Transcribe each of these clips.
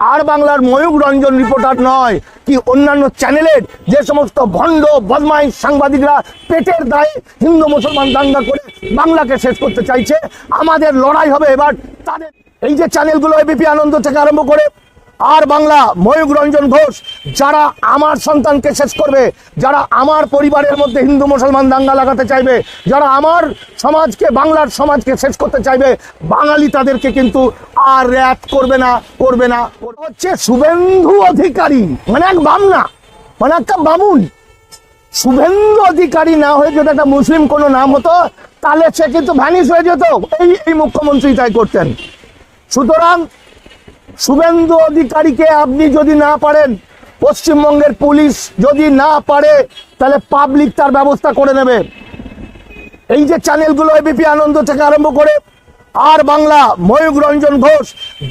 আর বাংলার ময়ূক রঞ্জন রিপোর্টার নয়, কি অন্যান্য চ্যানেলের যে সমস্ত ভণ্ড বদমাই সাংবাদিকরা পেটের দায়ে হিন্দু মুসলমান দাঙ্গা করে বাংলাকে শেষ করতে চাইছে, আমাদের লড়াই হবে এবার তাদের, এই যে চ্যানেলগুলো এবিপি আনন্দ থেকে আরম্ভ করে আর বাংলা ময়ূক রঞ্জন ঘোষ, যারা আমার সন্তানকে শেষ করবে, যারা আমার পরিবারের মধ্যে হিন্দু মুসলমান দাঙ্গা লাগাতে চাইবে, যারা আমার সমাজকে, বাংলার সমাজকে শেষ করতে চাইবে, বাঙালি তাদেরকে কিন্তু আর র্যাপ করবে না করবে না। হচ্ছে শুভেন্দু অধিকারী মানে এক বামনা মানে একটা বামুন। শুভেন্দু অধিকারী না হয়ে যদি একটা মুসলিম কোনো নাম হতো, তাহলে সে কিন্তু ভ্যানিশ হয়ে যেত। এই এই মুখ্যমন্ত্রী তাই করতেন। সুতরাং শুভেন্দু অধিকারীকে আপনি যদি না পারেন, পশ্চিমবঙ্গের পুলিশ যদি না পারে, তাহলে পাবলিক তার ব্যবস্থা করে নেবে। এই যে চ্যানেলগুলো এবিপি আনন্দ থেকে আরম্ভ করে, আর বাংলা ময়ূক রঞ্জন ঘোষ,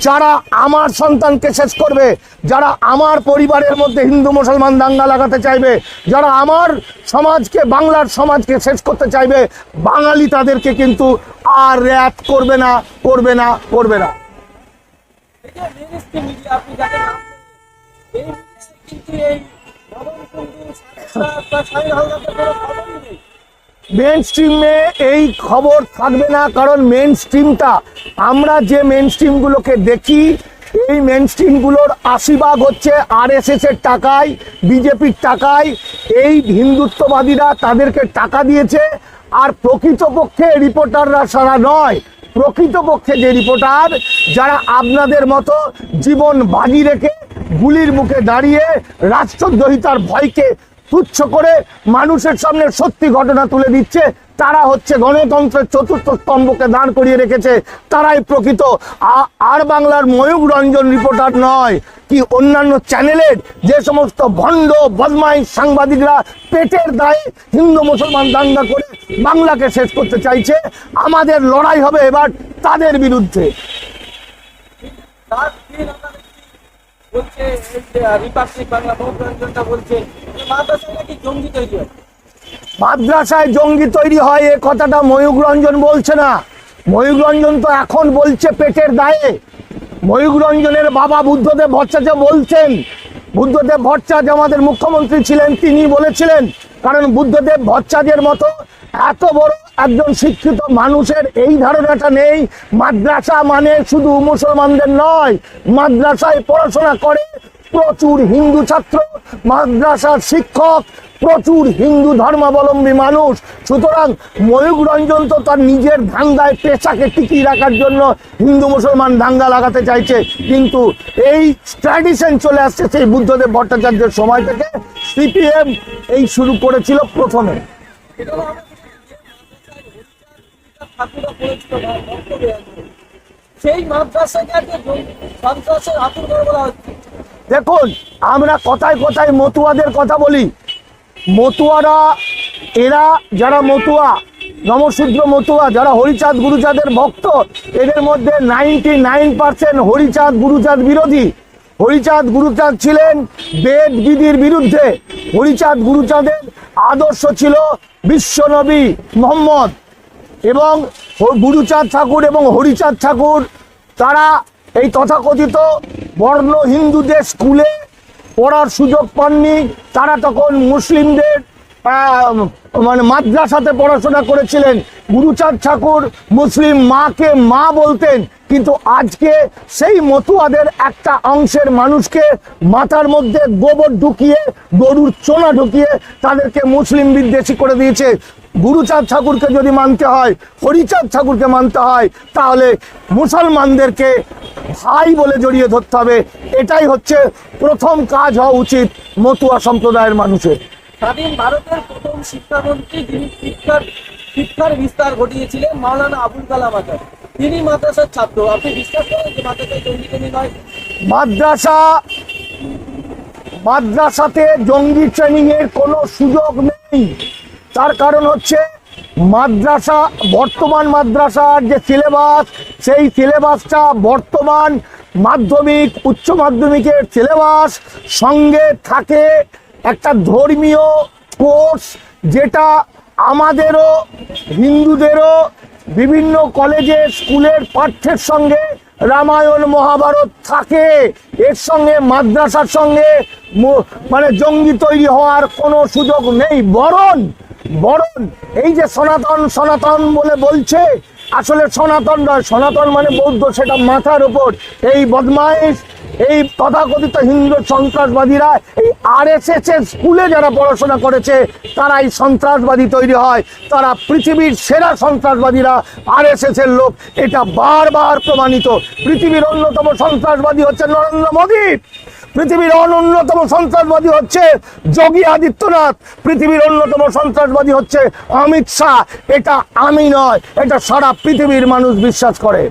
যারা আমার সন্তানকে শেষ করবে, যারা আমার পরিবারের মধ্যে হিন্দু মুসলমান দাঙ্গা লাগাতে চাইবে, যারা আমার সমাজকে, বাংলার সমাজকে শেষ করতে চাইবে, বাঙালি তাদেরকে কিন্তু আর র্যাপ করবে না করবে না করবে না। মেন স্ট্রিমে এই খবর থাকবে না, কারণ মেন স্ট্রিমটা আমরা যে মেন স্ট্রিমগুলোকে দেখি, এই মেন স্ট্রিমগুলোর আশীর্বাদ হচ্ছে আর এর টাকায়, বিজেপির টাকায়, এই হিন্দুত্ববাদীরা তাদেরকে টাকা দিয়েছে, আর প্রকৃতপক্ষে রিপোর্টাররা সারা নয়। প্রকৃতপক্ষে যে রিপোর্টার যারা আপনাদের মতো জীবন বাজি রেখে গুলির মুখে দাঁড়িয়ে রাষ্ট্রদ্রোহিতার ভয়কে তুচ্ছ করে মানুষের সামনে সত্যি ঘটনা তুলে দিচ্ছে তারা হচ্ছে গণতন্ত্রের চতুর্থ স্তম্ভকে দাঁড় করিয়ে রেখেছে। তারাই প্রকৃত। আর বাংলার ময়ূক রঞ্জন রিপোর্টার নয়, কি অন্যান্য চ্যানেলের যে সমস্ত ভণ্ড বদমাই সাংবাদিকরা পেটের দায়ে হিন্দু মুসলমান দাঙ্গা করে বাংলাকে শেষ করতে চাইছে, আমাদের লড়াই হবে এবার তাদের বিরুদ্ধে। বলছে বলছে নাকি জঙ্গি তৈরি হয় মাদ্রাসায় জঙ্গি তৈরি হয়, এ কথাটা ময়ূক রঞ্জন বলছে না। ময়ূক রঞ্জন তো এখন বলছে পেটের দায়ে। ময়ূক রঞ্জনের বাবা বুদ্ধদেব ভট্টাচার্য বলছেন, বুদ্ধদেব ভট্টাচার্য আমাদের মুখ্যমন্ত্রী ছিলেন, তিনি বলেছিলেন, কারণ বুদ্ধদেব ভট্টাচার্যের মতো এত বড় একজন শিক্ষিত মানুষের এই ধারণাটা নেই, মাদ্রাসা মানে শুধু মুসলমানদের নয়, মাদ্রাসায় পড়াশোনা করে প্রচুর হিন্দু ছাত্র, মাদ্রাসার শিক্ষক প্রচুর হিন্দু ধর্মাবলম্বী মানুষ। সুতরাং ময়ূক রঞ্জন তো তার নিজের ধান্দায় পেশাকে টিকিয়ে রাখার জন্য হিন্দু মুসলমান দাঙ্গা লাগাতে চাইছে। কিন্তু এই ট্র্যাডিশন চলে আসছে সেই বুদ্ধদেব ভট্টাচার্যের সময় থেকে। সিপিএম এই শুরু করেছিল প্রথমে। সেই দেখুন আমরা কথায় কথায় মতুয়াদের কথা বলি। মতুয়ারা, এরা যারা মতুয়া নমশূদ্র মতুয়া, যারা হরিচাঁদ গুরুচাঁদের ভক্ত, এদের মধ্যে ninety nine percent Harichand Guruchand বিরোধী। হরিচাঁদ গুরুচাঁদ ছিলেন বেদ বিধির বিরুদ্ধে। হরিচাঁদ গুরুচাঁদের আদর্শ ছিল বিশ্বনবী মোহাম্মদ। এবং গুরুচাঁদ ঠাকুর এবং হরিচাঁদ ঠাকুর, তারা এই তথাকথিত বর্ণ হিন্দুদের স্কুলে পড়ার সুযোগ পাননি। তারা তখন মুসলিমদের মানে মাদ্রাসাতে পড়াশোনা করেছিলেন। গুরুচাঁদ ঠাকুর মুসলিম মাকে মা বলতেন কিন্তু আজকে সেই মতুয়াদের একটা অংশের মানুষকে মাথার মধ্যে গোবর ঢুকিয়ে, গরুর চোনা ঢুকিয়ে তাদেরকে মুসলিম বিদ্বেষী করে দিয়েছে। গুরুচাঁদ ঠাকুরকে যদি মানতে হয়, হরিচাঁদ ঠাকুরকে মানতে হয়, তাহলে মুসলমানদেরকে ভাই বলে জড়িয়ে ধরতে হবে। এটাই হচ্ছে প্রথম কাজ হওয়া উচিত মতুয়া সম্প্রদায়ের মানুষের। স্বাধীন ভারতের প্রথম শিক্ষামন্ত্রী যিনি শিক্ষার শিক্ষার বিস্তার ঘটিয়েছিলেন, মাওলানা আবুল কালাম আজাদ। তিনি মাদ্রাসার ছাত্র। আপনি বিশ্বাস করেন যে মাদ্রাসায় জঙ্গি টঙ্গি নয়? মাদ্রাসা, মাদ্রাসাতে জঙ্গি ট্রেনিং এর কোনো সুযোগ নেই। তার কারণ হচ্ছে মাদ্রাসা, বর্তমান মাদ্রাসার যে সিলেবাস, সেই সিলেবাসটা বর্তমান মাধ্যমিক, উচ্চ মাধ্যমিকের সিলেবাস সঙ্গে থাকে একটা ধর্মীয় কোর্স, যেটা আমাদেরও, হিন্দুদেরও বিভিন্ন কলেজে স্কুলের পাঠ্যের সঙ্গে রামায়ণ, মহাভারত থাকে। এর সঙ্গে মাদ্রাসার সঙ্গে মানে জঙ্গি তৈরি হওয়ার কোনো সুযোগ নেই। বরণ বরণ, এই যে সনাতন সনাতন বলে বলছে, আসলে সনাতন নয়, সনাতন মানে বৌদ্ধ, সেটা মাথার উপর। এই বদমাইশ এই তথাকথিত হিন্দু সন্ত্রাসবাদীরা, এই আর এস এস এর স্কুলে যারা পড়াশোনা করেছে এই সন্ত্রাসবাদী তৈরি হয়। তারা পৃথিবীর সেরা সন্ত্রাসবাদীরা আর এস এস এর লোক। এটা বারবার প্রমাণিত। পৃথিবীর অন্যতম সন্ত্রাসবাদী হচ্ছে নরেন্দ্র মোদী। পৃথিবীর অন্যতম সন্ত্রাসবাদী হচ্ছে যোগী আদিত্যনাথ। পৃথিবীর অন্যতম সন্ত্রাসবাদী হচ্ছে অমিত শাহ। এটা আমি নয়, এটা সারা পৃথিবীর মানুষ বিশ্বাস করে।